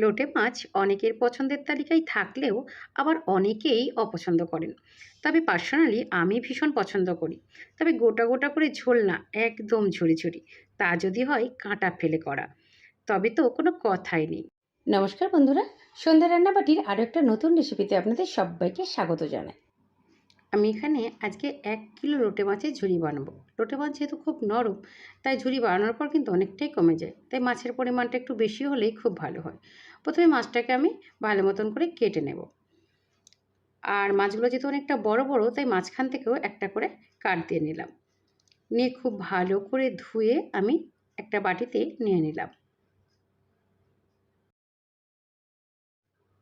লোটে মাছ অনেকের পছন্দের তালিকায় থাকলেও আবার অনেকেই অপছন্দ করেন। তবে পার্সোনালি আমি ভীষণ পছন্দ করি। তবে গোটা গোটা করে ঝোল না, একদম ঝুড়ি ঝুড়ি তা যদি হয়, কাঁটা ফেলে করা। তবে তো কোনো কথাই নেই। নমস্কার বন্ধুরা। সন্ধ্যা রান্নাবাটির আরও একটা নতুন রেসিপিতে আপনাদের সবাইকে স্বাগত জানাই। আমি এখানে আজকে এক কিলো লোটে মাছের ঝুড়ি বানাবো। লোটে মাছ যেহেতু খুব নরম, তাই ঝুড়ি বানানোর পর কিন্তু অনেকটাই কমে যায়। তাই মাছের পরিমাণটা একটু বেশি হলেই খুব ভালো হয়। প্রথমে মাছটাকে আমি ভালো মতন করে কেটে নেব। আর মাছগুলো যেহেতু অনেকটা বড় বড়, তাই মাঝখান থেকেও একটা করে কাট দিয়ে নিলাম। নিয়ে খুব ভালো করে ধুয়ে আমি একটা বাটিতে নিয়ে নিলাম।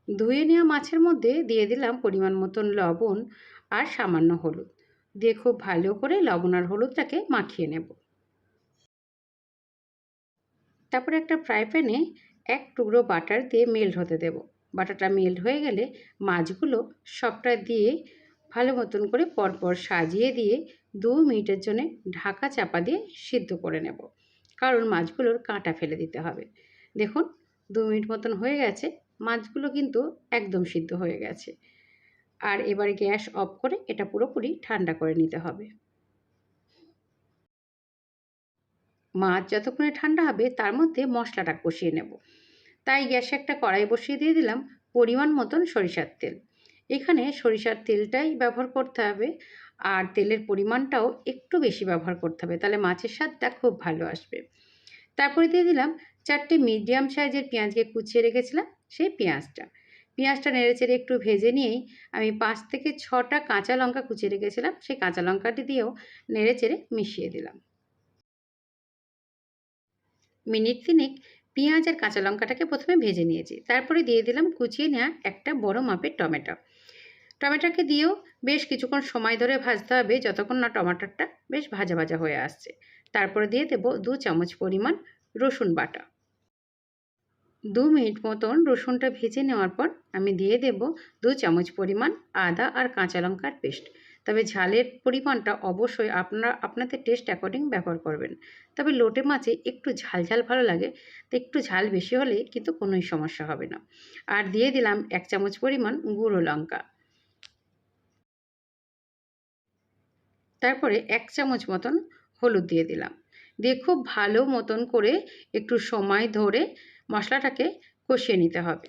ধুয়ে নেওয়া মাছের মধ্যে দিয়ে দিলাম পরিমাণ মতন লবণ আর সামান্য হলুদ। দিয়ে খুব ভালো করে লবণ আর হলুদটাকে মাখিয়ে নেব। তারপরে একটা ফ্রাই প্যানে এক টুকরো বাটার দিয়ে মেল্ট হতে দেব। বাটারটা মেল্ট হয়ে গেলে মাছগুলো সবটা দিয়ে ভালো মতন করে পরপর সাজিয়ে দিয়ে দু মিনিটের জন্য ঢাকা চাপা দিয়ে সিদ্ধ করে নেব। কারণ মাছগুলোর কাঁটা ফেলে দিতে হবে। দেখুন, দু মিনিট মতন হয়ে গেছে। মাছগুলো কিন্তু একদম সিদ্ধ হয়ে গেছে। আর এবারে গ্যাস অফ করে এটা পুরোপুরি ঠান্ডা করে নিতে হবে। মাছ যতক্ষণে ঠান্ডা হবে, তার মধ্যে মশলাটা কষিয়ে নেব। তাই গ্যাসে একটা কড়াই বসিয়ে দিয়ে দিলাম পরিমাণ মতন সরিষার তেল। এখানে সরিষার তেলটাই ব্যবহার করতে হবে আর তেলের পরিমাণটাও একটু বেশি ব্যবহার করতে হবে, তাহলে মাছের স্বাদটা খুব ভালো আসবে। তারপরে দিয়ে দিলাম চারটে মিডিয়াম সাইজের পেঁয়াজকে কুচিয়ে রেখেছিলাম সেই পেঁয়াজটা। পেঁয়াজটা নেড়েচেড়ে একটু ভেজে নিয়েই আমি পাঁচ থেকে ছটা কাঁচা লঙ্কা কুচিয়ে রেখেছিলাম। সেই কাঁচা লঙ্কাটি দিয়েও নেড়েচেড়ে মিশিয়ে দিলাম। মিনিট তিনেক পেঁয়াজ আর কাঁচা লঙ্কাটাকে প্রথমে ভেজে নিয়েছি। তারপরে দিয়ে দিলাম কুচিয়ে নেওয়া একটা বড় মাপের টমেটো। টমেটোকে দিয়েও বেশ কিছুক্ষণ সময় ধরে ভাজতে হবে, যতক্ষণ না টমাটোরটা বেশ ভাজা ভাজা হয়ে আসছে। তারপরে দিয়ে দেবো দু চামচ পরিমাণ রসুন বাটা। দু মিনিট মতন রসুনটা ভেজে নেওয়ার পর আমি দিয়ে দেব দু চামচ পরিমাণ আদা আর কাঁচা লঙ্কার পেস্ট। তবে ঝালের পরিমাণটা অবশ্যই আপনারা, আপনাদের টেস্ট অ্যাকর্ডিং ব্যবহার করবেন। তবে লোটে মাছে একটু ঝাল ঝাল ভালো লাগে, তো একটু ঝাল বেশি হলে কিন্তু কোনোই সমস্যা হবে না। আর দিয়ে দিলাম এক চামচ পরিমাণ গুঁড়ো লঙ্কা। তারপরে এক চামচ মতন হলুদ দিয়ে দিলাম। দিয়ে খুব ভালো মতন করে একটু সময় ধরে মশলাটাকে কষিয়ে নিতে হবে।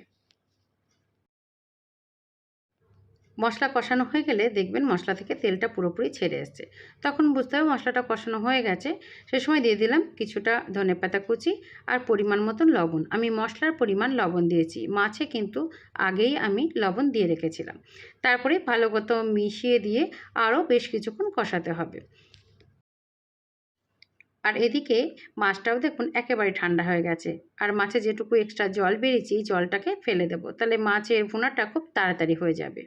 মশলা কষানো হয়ে গেলে দেখবেন মশলা থেকে তেলটা পুরোপুরি ছেড়ে এসছে। তখন বুঝতে হবে মশলাটা কষানো হয়ে গেছে। সে সময় দিয়ে দিলাম কিছুটা ধনে পাতা কুচি আর পরিমাণ মতন লবণ। আমি মশলার পরিমাণ লবণ দিয়েছি। মাছে কিন্তু আগেই আমি লবণ দিয়ে রেখেছিলাম। তারপরে ভালো মতো মিশিয়ে দিয়ে আরও বেশ কিছুক্ষণ কষাতে হবে। আর এদিকে মাছটাও দেখুন একেবারে ঠান্ডা হয়ে গেছে। আর মাছে যেটুকু এক্সট্রা জল বেরিয়েছি জলটাকে ফেলে দেবো। তাহলে মাছের ভুনাটা খুব তাড়াতাড়ি হয়ে যাবে।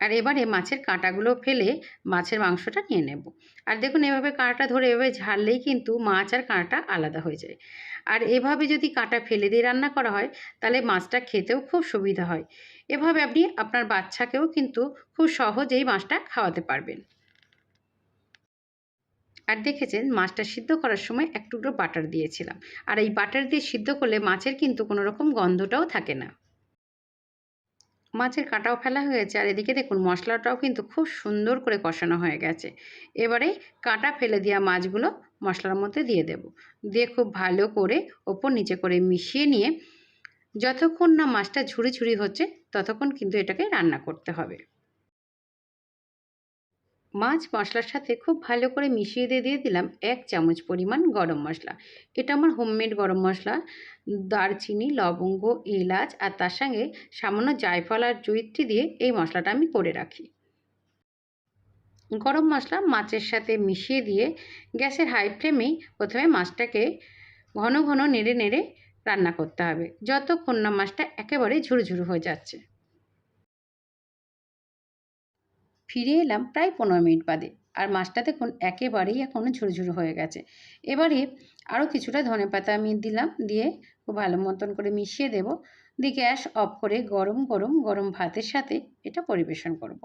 আর এবারে মাছের কাঁটাগুলো ফেলে মাছের মাংসটা নিয়ে নেব। আর দেখুন, এভাবে কাঁটা ধরে এভাবে ঝাড়লেই কিন্তু মাছ আর কাঁটা আলাদা হয়ে যায়। আর এভাবে যদি কাঁটা ফেলে দিয়ে রান্না করা হয়, তাহলে মাছটা খেতেও খুব সুবিধা হয়। এভাবে আপনি আপনার বাচ্চাকেও কিন্তু খুব সহজেই মাছটা খাওয়াতে পারবেন। আর দেখেছেন, মাছটা সিদ্ধ করার সময় এক টুকরো বাটার দিয়েছিলাম। আর এই বাটার দিয়ে সিদ্ধ করলে মাছের কিন্তু কোনো রকম গন্ধটাও থাকে না। মাছের কাঁটাও ফেলা হয়েছে আর এদিকে দেখুন মশলাটাও কিন্তু খুব সুন্দর করে কষানো হয়ে গেছে। এবারে কাঁটা ফেলে দেওয়া মাছগুলো মশলার মধ্যে দিয়ে দেব। দিয়ে খুব ভালো করে ওপর নিচে করে মিশিয়ে নিয়ে যতক্ষণ না মাছটা ঝুড়ি ঝুড়ি হচ্ছে ততক্ষণ কিন্তু এটাকে রান্না করতে হবে। মাছ মশলার সাথে খুব ভালো করে মিশিয়ে দিয়ে দিয়ে দিলাম এক চামচ পরিমাণ গরম মশলা। এটা আমার হোমমেড গরম মশলা। দারচিনি, লবঙ্গ, এলাচ আর তার সঙ্গে সামান্য জায়ফল আর জৈত্রী দিয়ে এই মশলাটা আমি করে রাখি। গরম মশলা মাছের সাথে মিশিয়ে দিয়ে গ্যাসের হাই ফ্লেমেই প্রথমে মাছটাকে ঘন ঘন নেড়ে নেড়ে রান্না করতে হবে। যতক্ষণ না মাছটা একেবারে ঝুরঝুরু হয়ে যাচ্ছে। ফিরে এলাম প্রায় পনেরো মিনিট বাদে। আর মাছটা দেখুন একেবারেই এখন ঝুরঝুর হয়ে গেছে। এবারে আরও কিছুটা ধনে পাতা আমি দিলাম, দিয়ে খুব ভালো মতন করে মিশিয়ে দেব। দিয়ে গ্যাস অফ করে গরম গরম গরম ভাতের সাথে এটা পরিবেশন করব।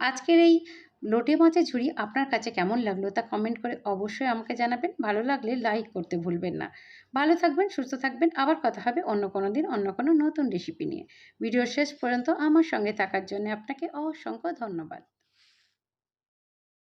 আজকের এই লোটে মাছের ঝুড়ি আপনার কাছে কেমন লাগল তা কমেন্ট করে অবশ্যই আমাকে জানাবেন। ভালো লাগলে লাইক করতে ভুলবেন না। ভালো থাকবেন, সুস্থ থাকবেন। আবার কথা হবে অন্য কোনো দিন, অন্য কোনো নতুন রেসিপি নিয়ে। ভিডিও শেষ পর্যন্ত আমার সঙ্গে থাকার জন্য আপনাকে অসংখ্য ধন্যবাদ।